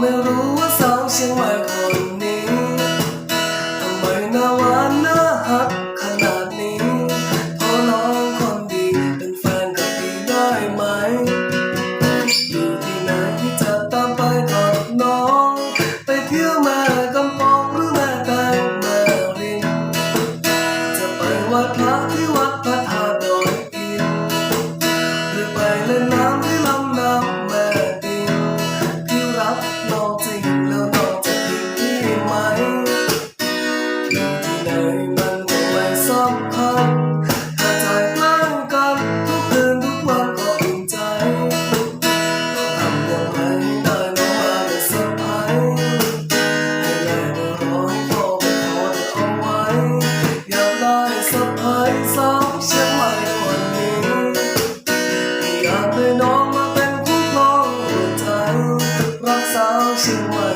ไม่รู้ว่าสาวเชียงใหม่คนนี้ทำไมหน้าหวานหน้าฮักขนาดนี้ขอร้องคนดีเป็นแฟนกับพี่ได้ไหมอยู่ที่ไหนที่จะตามไปกับน้อง ไปเที่ยวแม่กำปองหรือแม่แตงแม่ริมจะไปวัดพระที่ น้องมาเป็นผู้พ้องเธอรักสาวชื่อว่า